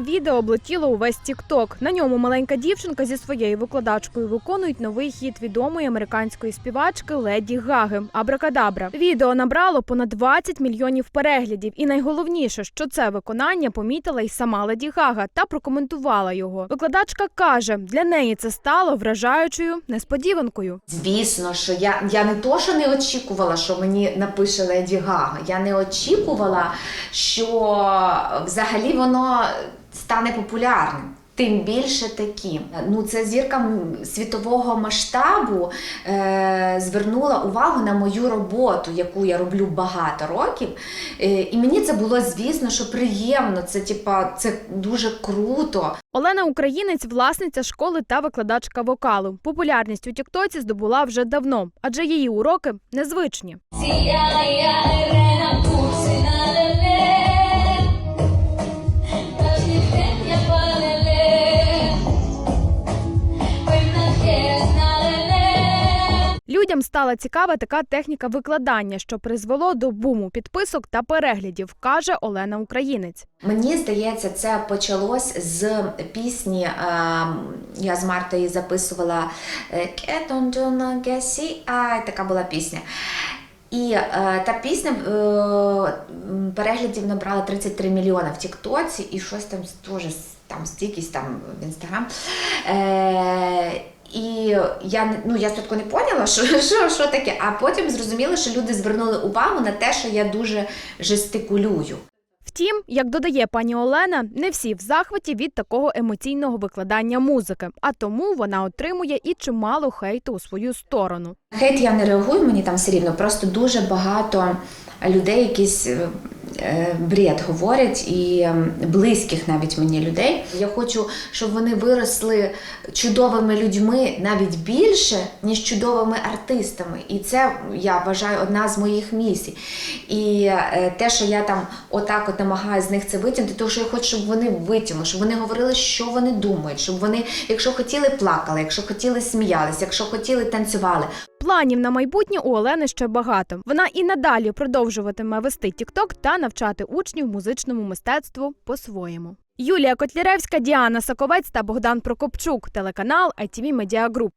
відео облетіло увесь Тік-Ток. На ньому маленька дівчинка зі своєю викладачкою виконують новий хіт відомої американської співачки Леді Гаги Абракадабра. Відео набрало понад 20 мільйонів переглядів. І найголовніше, що це виконання помітила й сама Леді Гага та прокоментувала його. Викладачка каже, для неї це стало вражаючою несподіванкою. Звісно, що я, я не то, що не очікувала, що мені напише Леді Гага. Я не очікувала, що взагалі воно стане популярним. Тим більше такі. Ну, це зірка світового масштабу е, звернула увагу на мою роботу, яку я роблю багато років. Е, і мені це було, звісно, що приємно. Це, типа, це дуже круто. Олена Українець, власниця школи та викладачка вокалу. Популярність у Тіктоці здобула вже давно, адже її уроки незвичні. Людям стала цікава така техніка викладання, що призвело до буму підписок та переглядів, каже Олена Українець. Мені здається, це почалось з пісні. е, Я з Мартою записувала е, «Get on to the gassy eye», така була пісня. І е, та пісня е, переглядів набрала 33 мільйони в Тіктоці і щось там теж там стікість там в інстаграм. Е, і я ну я спочатку не поняла, що, що, що таке, а потім зрозуміла, що люди звернули увагу на те, що я дуже жестикулюю. Втім, як додає пані Олена, не всі в захваті від такого емоційного викладання музики, а тому вона отримує і чимало хейту у свою сторону. Хейт я не реагую, мені там все рівно. Просто дуже багато людей якийсь е, е, бред говорять і ем, близьких навіть мені людей. Я хочу, щоб вони виросли чудовими людьми навіть більше, ніж чудовими артистами. І це я вважаю одна з моїх місій. І е, те, що я там отак от намагаюся з них це витягнути, тому що я хочу, щоб вони витягнули, щоб вони говорили, що вони думають, щоб вони, якщо хотіли, плакали, якщо хотіли, сміялись, якщо хотіли, танцювали. Планів на майбутнє у Олени ще багато. Вона і надалі продовжуватиме вести TikTok та навчати учнів музичному мистецтву по-своєму. Юлія Котляревська, Діана Саковець та Богдан Прокопчук, телеканал ITV Media Group.